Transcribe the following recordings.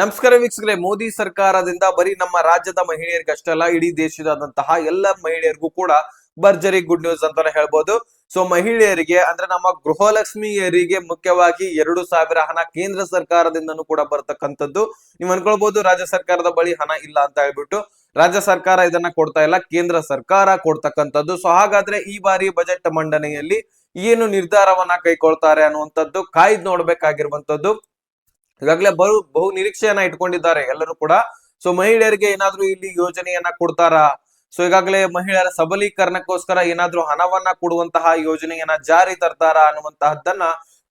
ನಮಸ್ಕಾರ ವೀಕ್ಷಕರೇ, ಮೋದಿ ಸರ್ಕಾರದಿಂದ ಬರೀ ನಮ್ಮ ರಾಜ್ಯದ ಮಹಿಳೆಯರಿಗೆ ಅಷ್ಟೇ ಅಲ್ಲ, ಇಡೀ ದೇಶದಾದಂತಹ ಎಲ್ಲ ಮಹಿಳೆಯರಿಗೂ ಕೂಡ ಭರ್ಜರಿ ಗುಡ್ ನ್ಯೂಸ್ ಅಂತಾನೆ ಹೇಳ್ಬೋದು. ಸೊ ಮಹಿಳೆಯರಿಗೆ, ಅಂದ್ರೆ ನಮ್ಮ ಗೃಹಲಕ್ಷ್ಮಿಯರಿಗೆ ಮುಖ್ಯವಾಗಿ ಎರಡು ಸಾವಿರ ಹಣ ಕೇಂದ್ರ ಸರ್ಕಾರದಿಂದನೂ ಕೂಡ ಬರ್ತಕ್ಕಂಥದ್ದು. ನೀವು ಅನ್ಕೊಳ್ಬಹುದು ರಾಜ್ಯ ಸರ್ಕಾರದ ಬಳಿ ಹಣ ಇಲ್ಲ ಅಂತ ಹೇಳ್ಬಿಟ್ಟು ರಾಜ್ಯ ಸರ್ಕಾರ ಇದನ್ನ ಕೊಡ್ತಾ ಇಲ್ಲ, ಕೇಂದ್ರ ಸರ್ಕಾರ ಕೊಡ್ತಕ್ಕಂಥದ್ದು. ಸೊ ಹಾಗಾದ್ರೆ ಈ ಬಾರಿ ಬಜೆಟ್ ಮಂಡನೆಯಲ್ಲಿ ಏನು ನಿರ್ಧಾರವನ್ನ ಕೈಕೊಳ್ತಾರೆ ಅನ್ನುವಂಥದ್ದು ಕಾಯ್ದು ನೋಡ್ಬೇಕಾಗಿರುವಂತದ್ದು ಈಗಾಗಲೇ ಬಹು ಬಹು ನಿರೀಕ್ಷೆಯನ್ನ ಇಟ್ಕೊಂಡಿದ್ದಾರೆ ಎಲ್ಲರೂ ಕೂಡ. ಸೊ ಮಹಿಳೆಯರಿಗೆ ಏನಾದ್ರೂ ಇಲ್ಲಿ ಯೋಜನೆಯನ್ನ ಕೊಡ್ತಾರಾ? ಸೊ ಈಗಾಗಲೇ ಮಹಿಳೆಯರ ಸಬಲೀಕರಣಕ್ಕೋಸ್ಕರ ಏನಾದ್ರೂ ಹಣವನ್ನ ಕೊಡುವಂತಹ ಯೋಜನೆಯನ್ನ ಜಾರಿ ತರ್ತಾರ ಅನ್ನುವಂತಹದ್ದನ್ನ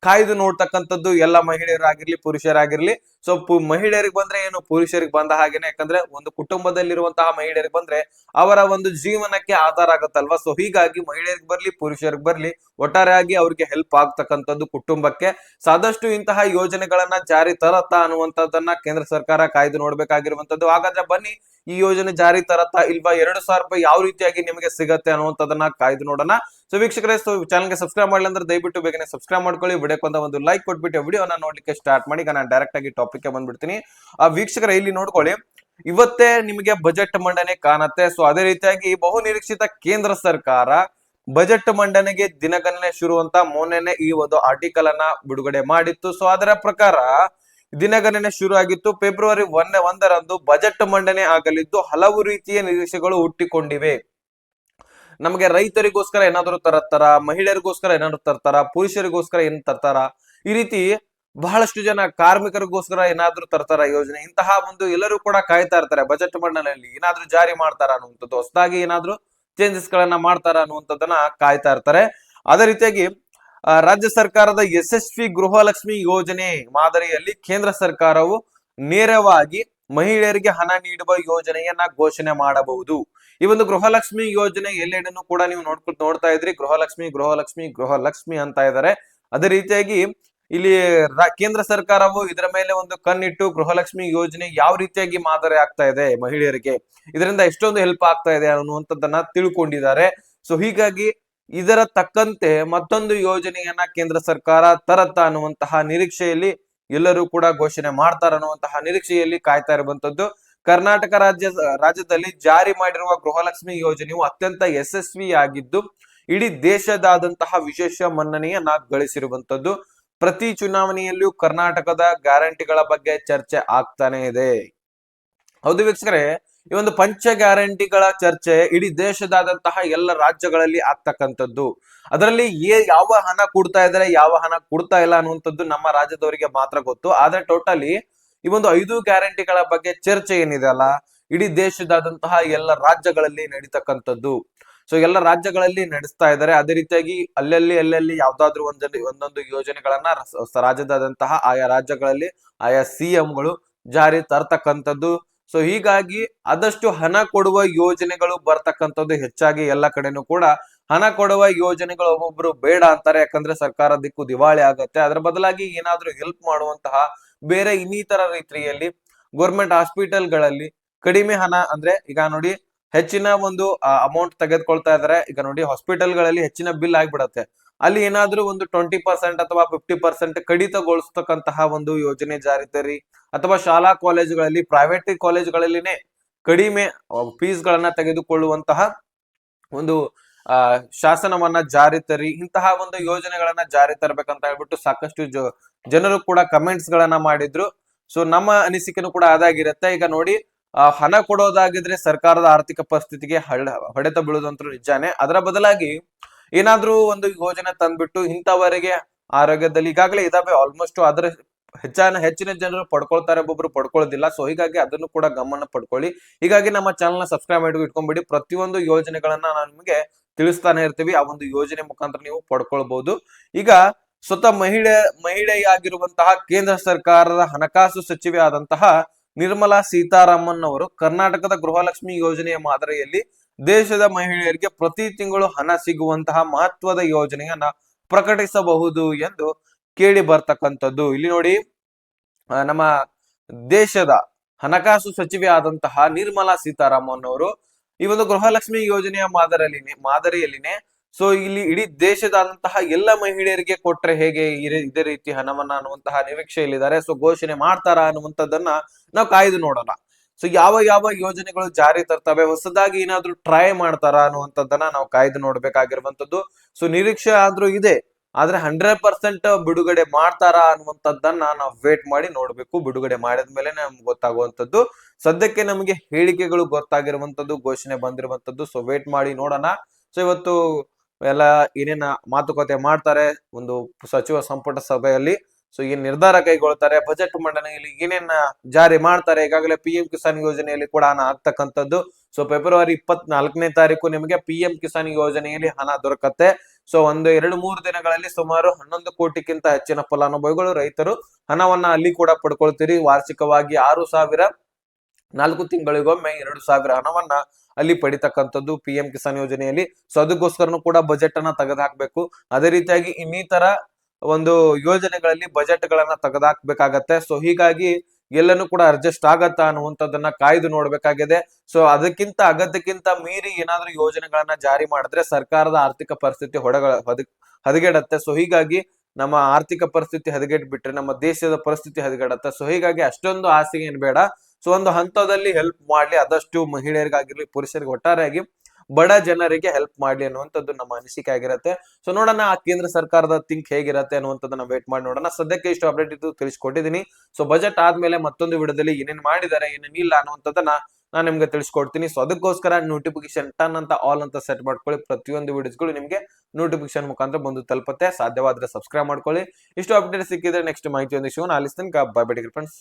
ಕಾಯ್ದು ನೋಡ್ತಕ್ಕಂಥದ್ದು ಎಲ್ಲ ಮಹಿಳೆಯರಾಗಿರ್ಲಿ, ಪುರುಷರಾಗಿರ್ಲಿ. ಸೊ ಮಹಿಳೆಯರಿಗೆ ಬಂದ್ರೆ ಏನು? ಪುರುಷರಿಗೆ ಬಂದ ಹಾಗೇನೆ. ಯಾಕಂದ್ರೆ ಒಂದು ಕುಟುಂಬದಲ್ಲಿರುವಂತಹ ಮಹಿಳೆಯರಿಗೆ ಬಂದ್ರೆ ಅವರ ಒಂದು ಜೀವನಕ್ಕೆ ಆಧಾರ ಆಗತ್ತಲ್ವಾ? ಸೊ ಹೀಗಾಗಿ ಮಹಿಳೆಯರಿಗೆ ಬರ್ಲಿ, ಪುರುಷರಿಗೆ ಬರ್ಲಿ ಒಟ್ಟಾರೆಯಾಗಿ ಅವ್ರಿಗೆ ಹೆಲ್ಪ್ ಆಗ್ತಕ್ಕಂಥದ್ದು ಕುಟುಂಬಕ್ಕೆ. ಸಾದಷ್ಟು ಇಂತಹ ಯೋಜನೆಗಳನ್ನ ಜಾರಿ ತರತ್ತಾ ಅನ್ನುವಂಥದ್ದನ್ನ ಕೇಂದ್ರ ಸರ್ಕಾರ ಕಾಯ್ದು ನೋಡ್ಬೇಕಾಗಿರುವಂತದ್ದು ಹಾಗಾದ್ರೆ ಬನ್ನಿ, ಈ ಯೋಜನೆ ಜಾರಿ ತರತ್ತಾ ಇಲ್ವಾ? ಎರಡು ಸಾವಿರ ರೂಪಾಯಿ ಯಾವ ರೀತಿಯಾಗಿ ನಿಮಗೆ ಸಿಗತ್ತೆ ಅನ್ನುವಂಥದ್ದನ್ನ ಕಾಯ್ದು ನೋಡೋಣ. ಸೊ ವೀಕ್ಷಕರೇ ಸೊ ಚಾನಲ್ಗೆ ಸಬ್ಸ್ಕ್ರೈಬ್ ಮಾಡಲಿ ಅಂದ್ರೆ ದಯವಿಟ್ಟು ಬೇಗನೆ ಸಬ್ಸ್ಕ್ರೈಬ್ ಮಾಡ್ಕೊಳ್ಳಿ. ವಿಡಿಯೋಕ್ಕೆ ಒಂದು ಲೈಕ್ ಕೊಟ್ಬಿಟ್ಟು ವಿಡಿಯೋನ ನೋಡ್ಲಿಕ್ಕೆ ಸ್ಟಾರ್ಟ್ ಮಾಡಿ ನಾನು ಡೈರೆಕ್ಟ್ ಆಗಿ ಟಾಪಿಕ್ ಬಂದ್ಬಿಡ್ತೀನಿ. ಆ ವೀಕ್ಷಕರ, ಇಲ್ಲಿ ನೋಡ್ಕೊಳ್ಳಿ. ಇವತ್ತೇ ನಿಮಗೆ ಬಜೆಟ್ ಮಂಡನೆ ಕಾಣತ್ತೆ. ಸೊ ಅದೇ ರೀತಿಯಾಗಿ ಬಹು ನಿರೀಕ್ಷಿತ ಕೇಂದ್ರ ಸರ್ಕಾರ ಬಜೆಟ್ ಮಂಡನೆಗೆ ದಿನಗಣನೆ ಶುರು ಅಂತ ಮೊನ್ನೆನೆ ಈ ಒಂದು ಆರ್ಟಿಕಲ್ ಅನ್ನ ಬಿಡುಗಡೆ ಮಾಡಿತ್ತು. ಸೊ ಅದರ ಪ್ರಕಾರ ದಿನಗಣನೆ ಶುರು ಆಗಿತ್ತು. ಫೆಬ್ರವರಿ ಒಂದೇ ಒಂದರಂದು ಬಜೆಟ್ ಮಂಡನೆ ಆಗಲಿದ್ದು ಹಲವು ರೀತಿಯ ನಿರೀಕ್ಷೆಗಳು ಹುಟ್ಟಿಕೊಂಡಿವೆ. ನಮಗೆ ರೈತರಿಗೋಸ್ಕರ ಏನಾದ್ರು ತರತ್ತಾರ, ಮಹಿಳೆಯರಿಗೋಸ್ಕರ ಏನಾದ್ರು ತರ್ತಾರ, ಪುರುಷರಿಗೋಸ್ಕರ ಏನ್ ತರ್ತಾರ, ಈ ರೀತಿ ಬಹಳಷ್ಟು ಜನ ಕಾರ್ಮಿಕರಿಗೋಸ್ಕರ ಏನಾದ್ರೂ ತರ್ತಾರ ಯೋಜನೆ. ಇಂತಹ ಒಂದು ಎಲ್ಲರೂ ಕೂಡ ಕಾಯ್ತಾ ಇರ್ತಾರೆ ಬಜೆಟ್ ಮಂಡಳಿಯಲ್ಲಿ. ಏನಾದ್ರೂ ಜಾರಿ ಮಾಡ್ತಾರ ಅನ್ನುವಂಥದ್ದು, ಹೊಸದಾಗಿ ಏನಾದ್ರು ಚೇಂಜಸ್ ಗಳನ್ನ ಮಾಡ್ತಾರ ಅನ್ನುವಂಥದ್ದನ್ನ ಕಾಯ್ತಾ ಇರ್ತಾರೆ. ಅದೇ ರೀತಿಯಾಗಿ ರಾಜ್ಯ ಸರ್ಕಾರದ ಯಶಸ್ವಿ ಗೃಹಲಕ್ಷ್ಮಿ ಯೋಜನೆ ಮಾದರಿಯಲ್ಲಿ ಕೇಂದ್ರ ಸರ್ಕಾರವು ನೇರವಾಗಿ ಮಹಿಳೆಯರಿಗೆ ಹಣ ನೀಡುವ ಯೋಜನೆಯನ್ನ ಘೋಷಣೆ ಮಾಡಬಹುದು. ಈ ಒಂದು ಗೃಹಲಕ್ಷ್ಮಿ ಯೋಜನೆ ಎಲ್ಲೆಡೆನೂ ಕೂಡ ನೀವು ನೋಡ್ಕೊಂಡು ನೋಡ್ತಾ ಇದ್ರಿ. ಗೃಹಲಕ್ಷ್ಮಿ ಗೃಹಲಕ್ಷ್ಮಿ ಗೃಹಲಕ್ಷ್ಮಿ ಅಂತ ಇದ್ದಾರೆ ಅದೇ ರೀತಿಯಾಗಿ ಇಲ್ಲಿ ಕೇಂದ್ರ ಸರ್ಕಾರವು ಇದರ ಮೇಲೆ ಒಂದು ಕಣ್ಣಿಟ್ಟು ಗೃಹಲಕ್ಷ್ಮಿ ಯೋಜನೆ ಯಾವ ರೀತಿಯಾಗಿ ಮಾದರಿ ಆಗ್ತಾ ಇದೆ ಮಹಿಳೆಯರಿಗೆ. ಇದರಿಂದ ಎಷ್ಟೊಂದು ಹೆಲ್ಪ್ ಆಗ್ತಾ ಇದೆ ಅನ್ನುವಂಥದ್ದನ್ನ ತಿಳ್ಕೊಂಡಿದ್ದಾರೆ. ಸೊ ಹೀಗಾಗಿ ಇದರ ತಕ್ಕಂತೆ ಮತ್ತೊಂದು ಯೋಜನೆಯನ್ನ ಕೇಂದ್ರ ಸರ್ಕಾರ ತರತ್ತ ಅನ್ನುವಂತಹ ನಿರೀಕ್ಷೆಯಲ್ಲಿ ಎಲ್ಲರೂ ಕೂಡ ಘೋಷಣೆ ಮಾಡ್ತಾರ ಅನ್ನುವಂತಹ ನಿರೀಕ್ಷೆಯಲ್ಲಿ ಕಾಯ್ತಾ ಇರುವಂತದ್ದು ಕರ್ನಾಟಕ ರಾಜ್ಯ, ರಾಜ್ಯದಲ್ಲಿ ಜಾರಿ ಮಾಡಿರುವ ಗೃಹಲಕ್ಷ್ಮಿ ಯೋಜನೆಯು ಅತ್ಯಂತ ಯಶಸ್ವಿಯಾಗಿದ್ದು, ಇಡೀ ದೇಶದಾದಂತಹ ವಿಶೇಷ ಮನ್ನಣೆಯನ್ನ ಗಳಿಸಿರುವಂತದ್ದು ಪ್ರತಿ ಚುನಾವಣೆಯಲ್ಲೂ ಕರ್ನಾಟಕದ ಗ್ಯಾರಂಟಿಗಳ ಬಗ್ಗೆ ಚರ್ಚೆ ಆಗ್ತಾನೆ ಇದೆ. ಹೌದು ವೀಕ್ಷಕರೇ, ಈ ಒಂದು ಪಂಚ ಗ್ಯಾರಂಟಿಗಳ ಚರ್ಚೆ ಇಡೀ ದೇಶದಾದಂತಹ ಎಲ್ಲ ರಾಜ್ಯಗಳಲ್ಲಿ ಆಗ್ತಕ್ಕಂಥದ್ದು. ಅದರಲ್ಲಿ ಏ, ಯಾವ ಹಣ ಕೊಡ್ತಾ ಇದ್ದಾರೆ, ಯಾವ ಹಣ ಕೊಡ್ತಾ ಇಲ್ಲ ಅನ್ನುವಂಥದ್ದು ನಮ್ಮ ರಾಜ್ಯದವರಿಗೆ ಮಾತ್ರ ಗೊತ್ತು. ಆದ್ರೆ ಟೋಟಲಿ ಈ ಒಂದು ಐದು ಗ್ಯಾರಂಟಿಗಳ ಬಗ್ಗೆ ಚರ್ಚೆ ಏನಿದೆ ಅಲ್ಲ? ಇಡೀ ದೇಶದಾದಂತಹ ಎಲ್ಲ ರಾಜ್ಯಗಳಲ್ಲಿ ನಡೀತಕ್ಕಂಥದ್ದು. ಸೊ ಎಲ್ಲ ರಾಜ್ಯಗಳಲ್ಲಿ ನಡೆಸ್ತಾ ಇದ್ದಾರೆ. ಅದೇ ರೀತಿಯಾಗಿ ಅಲ್ಲಲ್ಲಿ ಅಲ್ಲಲ್ಲಿ ಯಾವ್ದಾದ್ರು ಒಂದಲ್ಲಿ ಒಂದೊಂದು ಯೋಜನೆಗಳನ್ನ ರಾಜ್ಯದಾದಂತಹ ಆಯಾ ರಾಜ್ಯಗಳಲ್ಲಿ ಆಯಾ ಸಿ ಗಳು ಜಾರಿ ತರ್ತಕ್ಕಂಥದ್ದು. ಸೊ ಹೀಗಾಗಿ ಆದಷ್ಟು ಹಣ ಕೊಡುವ ಯೋಜನೆಗಳು ಬರ್ತಕ್ಕಂಥದ್ದು ಹೆಚ್ಚಾಗಿ ಎಲ್ಲ ಕಡೆನೂ ಕೂಡ. ಹಣ ಕೊಡುವ ಯೋಜನೆಗಳು ಒಬ್ಬೊಬ್ರು ಬೇಡ ಅಂತಾರೆ. ಯಾಕಂದ್ರೆ ಸರ್ಕಾರ ದಿಕ್ಕು ದಿವಾಳಿ ಆಗತ್ತೆ. ಅದರ ಬದಲಾಗಿ ಏನಾದ್ರೂ ಹೆಲ್ಪ್ ಮಾಡುವಂತಹ ಬೇರೆ ಇನ್ನಿತರ ರೀತಿಯಲ್ಲಿ ಗೌರ್ಮೆಂಟ್ ಹಾಸ್ಪಿಟಲ್ಗಳಲ್ಲಿ ಕಡಿಮೆ ಹಣ ಅಂದ್ರೆ ಈಗ ನೋಡಿ ಹೆಚ್ಚಿನ ಒಂದು ಅಮೌಂಟ್ ತೆಗೆದುಕೊಳ್ತಾ ಇದಾರೆ. ಈಗ ನೋಡಿ ಹಾಸ್ಪಿಟಲ್ಗಳಲ್ಲಿ ಹೆಚ್ಚಿನ ಬಿಲ್ ಆಗ್ಬಿಡತ್ತೆ. ಅಲ್ಲಿ ಏನಾದ್ರೂ ಒಂದು ಟ್ವೆಂಟಿ ಪರ್ಸೆಂಟ್ ಅಥವಾ ಫಿಫ್ಟಿ ಪರ್ಸೆಂಟ್ ಕಡಿತಗೊಳಿಸ್ತಕ್ಕಂತಹ ಒಂದು ಯೋಜನೆ ಜಾರಿ ತರಿ ಅಥವಾ ಶಾಲಾ ಕಾಲೇಜುಗಳಲ್ಲಿ ಪ್ರೈವೇಟ್ ಕಾಲೇಜುಗಳಲ್ಲಿನೇ ಕಡಿಮೆ ಫೀಸ್ ಗಳನ್ನ ತೆಗೆದುಕೊಳ್ಳುವಂತಹ ಒಂದು, ಆ, ಶಾಸನವನ್ನ ಜಾರಿ ತರಿ ಇಂತಹ ಒಂದು ಯೋಜನೆಗಳನ್ನ ಜಾರಿ ತರಬೇಕಂತ ಹೇಳ್ಬಿಟ್ಟು ಸಾಕಷ್ಟು ಜನರು ಕೂಡ ಕಮೆಂಟ್ಸ್ ಗಳನ್ನ ಮಾಡಿದ್ರು. ಸೊ ನಮ್ಮ ಅನಿಸಿಕೆನೂ ಕೂಡ ಅದಾಗಿರುತ್ತೆ. ಈಗ ನೋಡಿ ಹಣ ಕೊಡೋದಾಗಿದ್ರೆ ಸರ್ಕಾರದ ಆರ್ಥಿಕ ಪರಿಸ್ಥಿತಿಗೆ ಹೊಡೆತ ಬೀಳುದಂತೂ ನಿಜಾನೇ. ಅದರ ಬದಲಾಗಿ ಏನಾದ್ರೂ ಒಂದು ಯೋಜನೆ ತಂದ್ಬಿಟ್ಟು ಇಂಥವರಿಗೆ ಆರೋಗ್ಯದಲ್ಲಿ ಈಗಾಗಲೇ ಇದಾವೆ. ಆಲ್ಮೋಸ್ಟ್ ಅದರ ಹೆಚ್ಚಾನ, ಹೆಚ್ಚಿನ ಜನರು ಪಡ್ಕೊಳ್ತಾರೆ, ಒಬ್ಬೊಬ್ರು ಪಡ್ಕೊಳ್ಳೋದಿಲ್ಲ ಸೊ ಹೀಗಾಗಿ ಅದನ್ನು ಕೂಡ ಗಮನ ಪಡ್ಕೊಳ್ಳಿ. ಹೀಗಾಗಿ ನಮ್ಮ ಚಾನಲ್ನ ಸಬ್ಸ್ಕ್ರೈಬ್ ಮಾಡಿ ಇಟ್ಕೊಂಡ್ಬಿಡಿ ಪ್ರತಿಯೊಂದು ಯೋಜನೆಗಳನ್ನ ನಾನು ನಿಮಗೆ ತಿಳಿಸ್ತಾನೆ ಇರ್ತೀವಿ. ಆ ಒಂದು ಯೋಜನೆ ಮುಖಾಂತರ ನೀವು ಪಡ್ಕೊಳ್ಬಹುದು ಈಗ ಸ್ವತಃ ಮಹಿಳೆ, ಮಹಿಳೆಯಾಗಿರುವಂತಹ ಕೇಂದ್ರ ಸರ್ಕಾರದ ಹಣಕಾಸು ಸಚಿವೆ ಆದಂತಹ ನಿರ್ಮಲಾ ಸೀತಾರಾಮನ್ ಅವರು ಕರ್ನಾಟಕದ ಗೃಹಲಕ್ಷ್ಮಿ ಯೋಜನೆಯ ಮಾದರಿಯಲ್ಲಿ ದೇಶದ ಮಹಿಳೆಯರಿಗೆ ಪ್ರತಿ ತಿಂಗಳು ಹಣ ಸಿಗುವಂತಹ ಮಹತ್ವದ ಯೋಜನೆಯನ್ನ ಪ್ರಕಟಿಸಬಹುದು ಎಂದು ಕೇಳಿ ಬರ್ತಕ್ಕಂಥದ್ದು. ಇಲ್ಲಿ ನೋಡಿ ನಮ್ಮ ದೇಶದ ಹಣಕಾಸು ಸಚಿವೆ ಆದಂತಹ ನಿರ್ಮಲಾ ಸೀತಾರಾಮನ್ ಅವರು ಈ ಒಂದು ಗೃಹಲಕ್ಷ್ಮಿ ಯೋಜನೆಯ ಮಾದರಿಯಲ್ಲಿ ಮಾದರಿಯಲ್ಲಿನೇ ಸೊ ಇಲ್ಲಿ ಇಡೀ ದೇಶದಾದಂತಹ ಎಲ್ಲ ಮಹಿಳೆಯರಿಗೆ ಕೊಟ್ರೆ ಹೇಗೆ ಇದೇ- ರೀತಿ ಹಣವನ್ನ ಅನ್ನುವಂತಹ ನಿರೀಕ್ಷೆಯಲ್ಲಿದ್ದಾರೆ. ಸೊ ಘೋಷಣೆ ಮಾಡ್ತಾರಾ ಅನ್ನುವಂಥದ್ದನ್ನ ನಾವು ಕಾಯ್ದು ನೋಡೋಣ. ಸೊ ಯಾವ ಯಾವ ಯೋಜನೆಗಳು ಜಾರಿ ತರ್ತವೆ, ಹೊಸದಾಗಿ ಏನಾದ್ರೂ ಟ್ರೈ ಮಾಡ್ತಾರಾ ಅನ್ನುವಂಥದ್ದನ್ನ ನಾವು ಕಾಯ್ದು ನೋಡ್ಬೇಕಾಗಿರುವಂತದ್ದು ಸೊ ನಿರೀಕ್ಷೆ ಆದ್ರೂ ಇದೆ. ಆದ್ರೆ ಹಂಡ್ರೆಡ್ ಪರ್ಸೆಂಟ್ ಬಿಡುಗಡೆ ಮಾಡ್ತಾರಾ ಅನ್ನುವಂಥದ್ದನ್ನ ನಾವು ವೇಟ್ ಮಾಡಿ ನೋಡ್ಬೇಕು. ಬಿಡುಗಡೆ ಮಾಡಿದ್ಮೇಲೆ ನಮ್ಗೆ ಗೊತ್ತಾಗುವಂಥದ್ದು. ಸದ್ಯಕ್ಕೆ ನಮಗೆ ಹೇಳಿಕೆಗಳು ಗೊತ್ತಾಗಿರುವಂತದ್ದು ಘೋಷಣೆ ಬಂದಿರುವಂತದ್ದು ಸೊ ವೇಟ್ ಮಾಡಿ ನೋಡೋಣ. ಸೊ ಇವತ್ತು ಎಲ್ಲ ಏನೇನ ಮಾತುಕತೆ ಮಾಡ್ತಾರೆ ಒಂದು ಸಚಿವ ಸಂಪುಟ ಸಭೆಯಲ್ಲಿ. ಸೊ ಏನ್ ನಿರ್ಧಾರ ಕೈಗೊಳ್ತಾರೆ. ಬಜೆಟ್ ಮಂಡನೆಯಲ್ಲಿ ಏನೇನ ಜಾರಿ ಮಾಡ್ತಾರೆ, ಈಗಾಗಲೇ ಪಿ ಎಂ ಕಿಸಾನ್ ಯೋಜನೆಯಲ್ಲಿ ಕೂಡ ಹಣ ಆಗ್ತಕ್ಕಂಥದ್ದು. ಸೊ ಫೆಬ್ರವರಿ ಇಪ್ಪತ್ನಾಲ್ಕನೇ ತಾರೀಕು ನಿಮಗೆ ಪಿ ಎಂ ಕಿಸಾನ್ ಯೋಜನೆಯಲ್ಲಿ ಹಣ ದೊರಕತ್ತೆ. ಸೊ ಒಂದು ಎರಡು ಮೂರು ದಿನಗಳಲ್ಲಿ ಸುಮಾರು ಹನ್ನೊಂದು ಕೋಟಿಗಿಂತ ಹೆಚ್ಚಿನ ಫಲಾನುಭವಿಗಳು, ರೈತರು ಹಣವನ್ನ ಅಲ್ಲಿ ಕೂಡ ಪಡ್ಕೊಳ್ತೀರಿ. ವಾರ್ಷಿಕವಾಗಿ ಆರು ಸಾವಿರ ನಾಲ್ಕು ತಿಂಗಳಿಗೊಮ್ಮೆ ಎರಡು ಸಾವಿರ ಹಣವನ್ನ ಅಲ್ಲಿ ಪಡಿತಕ್ಕಂಥದ್ದು ಪಿ ಎಂ ಕಿಸಾನ್ ಯೋಜನೆಯಲ್ಲಿ. ಸೊ ಅದಕ್ಕೋಸ್ಕರನು ಕೂಡ ಬಜೆಟ್ ಅನ್ನ ತೆಗೆದುಹಾಕ್ಬೇಕು. ಅದೇ ರೀತಿಯಾಗಿ ಇನ್ನಿತರ ಒಂದು ಯೋಜನೆಗಳಲ್ಲಿ ಬಜೆಟ್ ಗಳನ್ನ ತೆಗೆದಾಕ್ಬೇಕಾಗತ್ತೆ ಸೊ ಹೀಗಾಗಿ ಎಲ್ಲನೂ ಕೂಡ ಅಡ್ಜಸ್ಟ್ ಆಗತ್ತಾ ಅನ್ನುವಂಥದ್ದನ್ನ ಕಾಯ್ದು ನೋಡ್ಬೇಕಾಗಿದೆ. ಸೊ ಅದಕ್ಕಿಂತ ಅಗತ್ಯಕ್ಕಿಂತ ಮೀರಿ ಏನಾದ್ರೂ ಯೋಜನೆಗಳನ್ನ ಜಾರಿ ಮಾಡಿದ್ರೆ ಸರ್ಕಾರದ ಆರ್ಥಿಕ ಪರಿಸ್ಥಿತಿ ಹೊಡಗಳ ಹದ, ಹದಗೆಡತ್ತೆ. ಸೊ ಹೀಗಾಗಿ ನಮ್ಮ ಆರ್ಥಿಕ ಪರಿಸ್ಥಿತಿ ಹದಗೆಟ್ ಬಿಟ್ರೆ ನಮ್ಮ ದೇಶದ ಪರಿಸ್ಥಿತಿ ಹದಗೆಡತ್ತೆ. ಸೊ ಹೀಗಾಗಿ ಅಷ್ಟೊಂದು ಆಸೆ ಏನ್ ಬೇಡ. ಸೊ ಒಂದು ಹಂತದಲ್ಲಿ ಹೆಲ್ಪ್ ಮಾಡ್ಲಿ, ಆದಷ್ಟು ಮಹಿಳೆಯರಿಗಾಗಿರ್ಲಿ, ಪುರುಷರಿಗೆ ಒಟ್ಟಾರೆಯಾಗಿ ಬಡ ಜನರಿಗೆ ಹೆಲ್ಪ್ ಮಾಡ್ಲಿ ಅನ್ನುವಂಥದ್ದು ನಮ್ಮ ಅನಿಸಿಕೆ ಆಗಿರುತ್ತೆ. ಸೊ ನೋಡೋಣ, ಆ ಕೇಂದ್ರ ಸರ್ಕಾರದ ಥಿಂಕ್ ಹೇಗಿರುತ್ತೆ ಅನ್ನುವಂಥದ್ದನ್ನ ವೇಟ್ ಮಾಡಿ ನೋಡೋಣ. ಸದ್ಯಕ್ಕೆ ಇಷ್ಟು ಅಪ್ಡೇಟ್ ಇದ್ದು ತಿಳಿಸ್ಕೊಟ್ಟಿದ್ದೀನಿ ಸೊ ಬಜೆಟ್ ಆದ್ಮೇಲೆ ಮತ್ತೊಂದು ವಿಡಿಯೋದಲ್ಲಿ ಏನೇನ್ ಮಾಡಿದ್ದಾರೆ ಏನೇನ್ ಇಲ್ಲ ಅನ್ನುವಂಥದ್ದನ್ನ ನಾನು ನಿಮ್ಗೆ ತಿಳಿಸ್ಕೊಡ್ತೀನಿ. ಸೊ ಅದಕ್ಕೋಸ್ಕರ ನೋಟಿಫಿಕೇಶನ್ ಟನ್ ಅಂತ ಆಲ್ ಅಂತ ಸೆಟ್ ಮಾಡ್ಕೊಳ್ಳಿ. ಪ್ರತಿಯೊಂದು ವಿಡಿಯೋಸ್ಗಳು ನಿಮಗೆ ನೋಟಿಫಿಕೇಶನ್ ಮುಖಾಂತರ ಬಂದು ತಲುಪುತ್ತೆ. ಸಾಧ್ಯವಾದ್ರೆ ಸಬ್ಸ್ಕ್ರೈಬ್ ಮಾಡ್ಕೊಳ್ಳಿ. ಇಷ್ಟು ಅಪ್ಡೇಟ್ ಸಿಕ್ಕಿದ್ರೆ ನೆಕ್ಸ್ಟ್ ಮಾಹಿತಿ ಒಂದು ಶಿವನ ಆಲಿಸ್ತೀನಿ ಬೈ ಬೈ ಫ್ರೆಂಡ್ಸ್